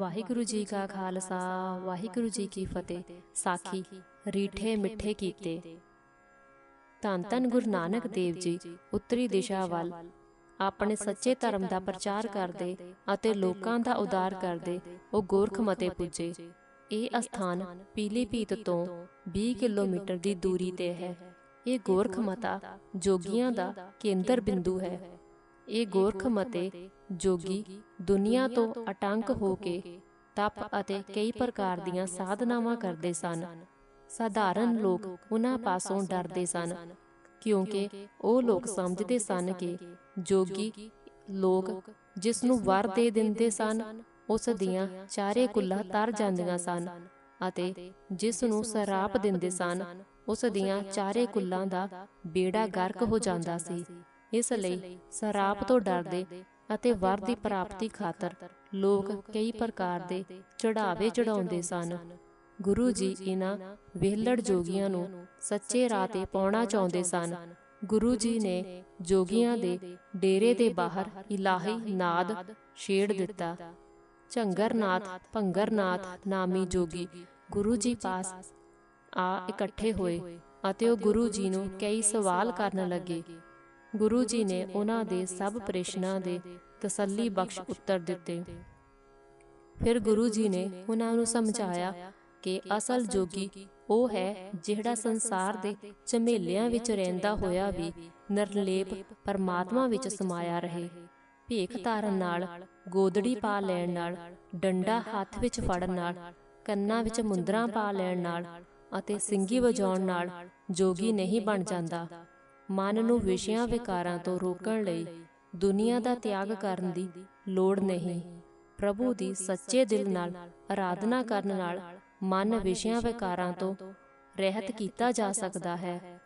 ਵਾਹਿਗੁਰੂ ਜੀ ਕਾ ਖਾਲਸਾ, ਵਾਹਿਗੁਰੂ ਜੀ ਕੀ ਫਤਿਹ। ਸਾਖੀ, ਰੀਠੇ ਮਿੱਠੇ ਕੀਤੇ। ਧੰਨ ਧੰਨ ਗੁਰੂ ਨਾਨਕ ਦੇਵ ਜੀ, ਉੱਤਰੀ ਦਿਸ਼ਾ ਵੱਲ। ਆਪਣੇ ਸੱਚੇ ਧਰਮ ਦਾ ਪ੍ਰਚਾਰ ਕਰਦੇ ਅਤੇ ਲੋਕਾਂ ਦਾ ਉਦਾਰ ਕਰਦੇ ਉਹ ਗੋਰਖ ਮਤੇ ਪੁੱਜੇ। ਇਹ ਅਸਥਾਨ ਪੀਲੀਭੀਤ ਤੋਂ 20 ਕਿਲੋਮੀਟਰ ਦੀ ਦੂਰੀ ਤੇ ਹੈ। ਇਹ ਗੋਰਖ ਮਤਾ ਜੋਗੀਆਂ ਦਾ ਕੇਂਦਰ ਬਿੰਦੂ ਹੈ। ਇਹ ਗੋਰਖ ਮਤੇ ਜੋਗੀ ਦੁਨੀਆ ਤੋਂ ਅਟੰਕ ਹੋ ਕੇ ਤਪ ਅਤੇ ਕਈ ਪ੍ਰਕਾਰ ਦੀਆਂ ਸਾਧਨਾਵਾਂ ਕਰਦੇ ਸਨ। ਸਾਧਾਰਨ ਲੋਕ ਉਹਨਾਂ ਪਾਸੋਂ ਡਰਦੇ ਸਨ, ਕਿਉਂਕਿ ਉਹ ਲੋਕ ਸਮਝਦੇ ਸਨ ਕਿ ਜੋਗੀ ਲੋਕ ਜਿਸ ਨੂੰ ਵਰ ਦੇ ਦਿੰਦੇ ਸਨ, ਉਸ ਦੀਆਂ ਚਾਰੇ ਕੁੱਲਾਂ ਤਰ ਜਾਂਦੀਆਂ ਸਨ ਅਤੇ ਜਿਸ ਨੂੰ ਸਰਾਪ ਦਿੰਦੇ ਸਨ, ਉਸ ਦੀਆਂ ਚਾਰੇ ਕੁੱਲਾਂ ਦਾ ਬੇੜਾ ਗਰਕ ਹੋ ਜਾਂਦਾ ਸੀ। ਇਸ ਲਈ ਸਰਾਪ ਤੋਂ ਡਰਦੇ ਅਤੇ ਵਰ ਦੀ ਪ੍ਰਾਪਤੀ ਖਾਤਰ ਲੋਕ ਕਈ ਪ੍ਰਕਾਰ ਦੇ ਚੜਾਵੇ ਚੜਾਉਂਦੇ ਸਨ। ਗੁਰੂ ਜੀ ਇਹਨਾਂ ਵਿਹਲੜ ਜੋਗੀਆਂ ਨੂੰ ਸੱਚੇ ਰਾਹ ਤੇ ਪਾਉਣਾ ਚਾਹੁੰਦੇ ਸਨ। ਗੁਰੂ ਜੀ ਨੇ ਜੋਗੀਆਂ ਦੇ ਡੇਰੇ ਦੇ ਬਾਹਰ ਇਲਾਹੀ ਨਾਦ ਛੇੜ ਦਿੱਤਾ। ਝੰਗਰਨਾਥ ਭੰਗਰਨਾਥ ਨਾਮੀ ਜੋਗੀ ਗੁਰੂ ਜੀ ਪਾਸ ਆ ਇਕੱਠੇ ਹੋਏ ਅਤੇ ਉਹ ਗੁਰੂ ਜੀ ਨੂੰ ਕਈ ਸਵਾਲ ਕਰਨ ਲੱਗੇ। ਗੁਰੂ ਜੀ ਨੇ ਉਹਨਾਂ ਦੇ ਸਭ ਪ੍ਰੇਸ਼ਨਾਂ ਦੇ ਤਸੱਲੀ ਬਖਸ਼ ਉੱਤਰ ਦਿੱਤੇ। ਫਿਰ ਗੁਰੂ ਜੀ ਨੇ ਉਹਨਾਂ ਨੂੰ ਸਮਝਾਇਆ ਕਿ ਅਸਲ ਜੋਗੀ ਉਹ ਹੈ ਜਿਹੜਾ ਸੰਸਾਰ ਦੇ ਝਮੇਲਿਆਂ ਵਿੱਚ ਰਹਿੰਦਾ ਹੋਇਆ ਵੀ ਨਿਰਲੇਪ ਪਰਮਾਤਮਾ ਵਿੱਚ ਸਮਾਇਆ ਰਹੇ। ਭੇਖ ਧਾਰਨ ਨਾਲ, ਗੋਦੜੀ ਪਾ ਲੈਣ ਨਾਲ, ਡੰਡਾ ਹੱਥ ਵਿੱਚ ਫੜਨ ਨਾਲ, ਕੰਨਾਂ ਵਿੱਚ ਮੁੰਦਰਾਂ ਪਾ ਲੈਣ ਨਾਲ ਅਤੇ ਸਿੰਗੀ ਵਜਾਉਣ ਨਾਲ ਜੋਗੀ ਨਹੀਂ ਬਣ ਜਾਂਦਾ। ਮਨ ਨੂੰ ਵਿਸ਼ਿਆਂ ਵਿਕਾਰਾਂ ਤੋਂ ਰੋਕਣ ਲਈ ਦੁਨੀਆ ਦਾ ਤਿਆਗ ਕਰਨ ਦੀ ਲੋੜ ਨਹੀਂ। ਪ੍ਰਭੂ ਦੀ ਸੱਚੇ ਦਿਲ ਨਾਲ ਆਰਾਧਨਾ ਕਰਨ ਨਾਲ ਮਨ ਵਿਸ਼ਿਆਂ ਵਿਕਾਰਾਂ ਤੋਂ ਰਹਿਤ ਕੀਤਾ ਜਾ ਸਕਦਾ ਹੈ।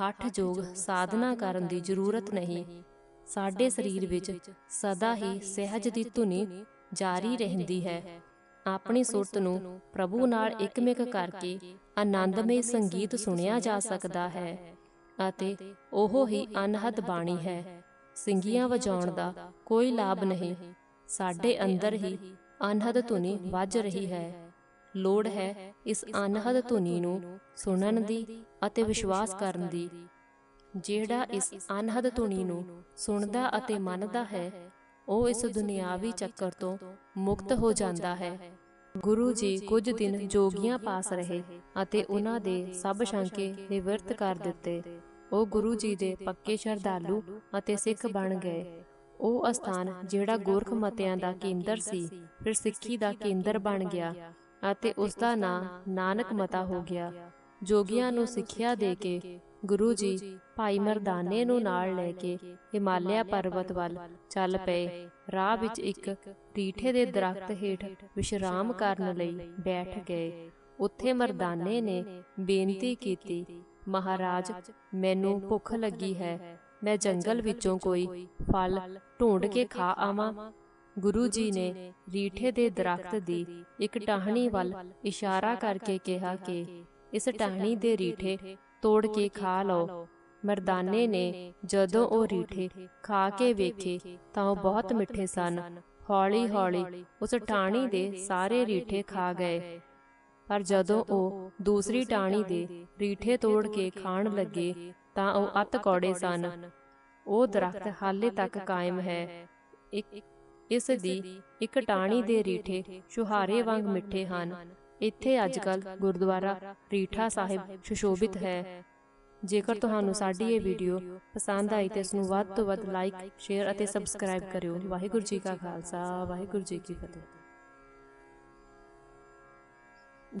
ਹੱਠ ਜੋਗ ਸਾਧਨਾ ਕਰਨ ਦੀ ਜ਼ਰੂਰਤ ਨਹੀਂ। ਸਾਡੇ ਸਰੀਰ ਵਿੱਚ ਸਦਾ ਹੀ ਸਹਿਜ ਦੀ ਧੁਨੀ ਜਾਰੀ ਰਹਿੰਦੀ ਹੈ। ਆਪਣੀ ਸੁਰਤ ਨੂੰ ਪ੍ਰਭੂ ਨਾਲ ਇਕਮਿਕ ਕਰਕੇ ਆਨੰਦਮਈ ਸੰਗੀਤ ਸੁਣਿਆ ਜਾ ਸਕਦਾ ਹੈ। ਅਤੇ ਉਹ ਹੀ ਅਨਹਦ ਬਾਣੀ ਹੈ। ਸਿੰਗੀਆਂ ਵਜਾਉਣ ਦਾ ਕੋਈ ਲਾਭ ਨਹੀਂ। ਸਾਡੇ ਅੰਦਰ ਹੀ ਅਨਹਦ ਧੁਨੀ ਵੱਜ ਰਹੀ ਹੈ। ਲੋੜ ਹੈ ਇਸ ਅਨਹਦ ਧੁਨੀ ਨੂੰ ਸੁਣਨ ਦੀ ਅਤੇ ਵਿਸ਼ਵਾਸ ਕਰਨ ਦੀ। ਜਿਹੜਾ ਇਸ ਅਨਹਦ ਧੁਨੀ ਨੂੰ ਸੁਣਦਾ ਅਤੇ ਮੰਨਦਾ ਹੈ, ਉਹ ਇਸ ਦੁਨਿਆਵੀ ਚੱਕਰ ਤੋਂ ਮੁਕਤ ਹੋ ਜਾਂਦਾ ਹੈ। ਗੁਰੂ ਜੀ ਕੁਝ ਦਿਨ ਜੋਗੀਆਂ ਪਾਸ ਰਹੇ ਅਤੇ ਉਹਨਾਂ ਦੇ ਸਭ ਸ਼ੰਕੇ ਨਿਵਰਤ ਕਰ ਦਿੱਤੇ। ਉਹ ਗੁਰੂ ਜੀ ਦੇ ਪੱਕੇ ਸ਼ਰਧਾਲੂ ਅਤੇ ਸਿੱਖ ਬਣ ਗਏ। ਉਹ ਅਸਥਾਨ ਜਿਹੜਾ ਗੋਰਖ ਮਤਿਆਂ ਦਾ ਕੇਂਦਰ ਸੀ, ਫਿਰ ਸਿੱਖੀ ਦਾ ਕੇਂਦਰ ਬਣ ਗਿਆ ਅਤੇ ਉਸ ਦਾ ਨਾਂ ਨਾਨਕ ਮਤਾ ਹੋ ਗਿਆ। ਜੋਗੀਆਂ ਨੂੰ ਸਿੱਖਿਆ ਦੇ ਕੇ ਗੁਰੂ ਜੀ ਭਾਈ ਮਰਦਾਨੇ ਨੂੰ ਨਾਲ ਲੈ ਕੇ ਹਿਮਾਲਿਆ ਪਰਬਤ ਵੱਲ ਚੱਲ ਪਏ। ਰਾਹ ਵਿੱਚ ਇੱਕ ਰੀਠੇ ਦੇ ਦਰਖਤ ਹੇਠ ਵਿਸ਼ਰਾਮ ਕਰਨ ਲਈ ਬੈਠ ਗਏ। ਉੱਥੇ ਮਰਦਾਨੇ ਨੇ ਬੇਨਤੀ ਕੀਤੀ ਮਹਾਰਾਜ ਮੈਨੂੰ ਭੁੱਖ ਲੱਗੀ ਹੈ। ਮੈਂ ਜੰਗਲ ਵਿੱਚੋਂ ਕੋਈ ਫਲ ਢੂੰਡ ਕੇ ਖਾ ਆਵਾਂ। ਗੁਰੂ ਜੀ ਨੇ ਰੀਠੇ ਦੇ ਦਰਖਤ ਦੀ ਇੱਕ ਟਾਹਣੀ ਵੱਲ ਇਸ਼ਾਰਾ ਕਰਕੇ ਕਿਹਾ ਕਿ ਇਸ ਟਾਹਣੀ ਦੇ ਰੀਠੇ ਤੋੜ ਕੇ ਖਾ ਲਓ। ਮਰਦਾਨੇ ਨੇ ਜਦੋਂ ਉਹ ਰੀਠੇ ਖਾ ਕੇ ਵੇਖੇ ਤਾਂ ਉਹ ਬਹੁਤ ਮਿੱਠੇ ਸਨ। ਹੌਲੀ-ਹੌਲੀ ਉਸ ਟਾਹਣੀ ਦੇ ਸਾਰੇ ਰੀਠੇ ਖਾ ਗਏ। ਪਰ ਜਦੋਂ ਉਹ ਦੂਸਰੀ ਟਾਹਣੀ ਦੇ ਰੀਠੇ ਤੋੜ ਕੇ ਖਾਣ ਲੱਗੇ ਤਾਂ ਉਹ ਅਤ ਕੌੜੇ ਸਨ। ਉਹ ਦਰਖਤ ਹਾਲੇ ਤੱਕ ਕਾਇਮ ਹੈ। ਇੱਕ ਇਸ ਦੀ ਇੱਕ ਟਾਹਣੀ ਦੇ ਰੀਠੇ ਸ਼ੁਹਾਰੇ ਵਾਂਗ ਮਿੱਠੇ ਹਨ। ਇੱਥੇ ਅੱਜਕੱਲ ਗੁਰਦੁਆਰਾ ਰੀਠਾ ਸਾਹਿਬ ਸੁਸ਼ੋਭਿਤ ਹੈ। ਜੇਕਰ ਤੁਹਾਨੂੰ ਸਾਡੀ ਇਹ ਵੀਡੀਓ ਪਸੰਦ ਆਈ ਤਾਂ ਇਸ ਨੂੰ ਵੱਧ ਤੋਂ ਵੱਧ ਲਾਈਕ ਸ਼ੇਅਰ ਅਤੇ ਸਬਸਕ੍ਰਾਈਬ ਕਰਿਓ। ਵਾਹਿਗੁਰੂ ਜੀ ਕਾ ਖਾਲਸਾ ਵਾਹਿਗੁਰੂ ਜੀ ਕੀ ਫਤਿਹ।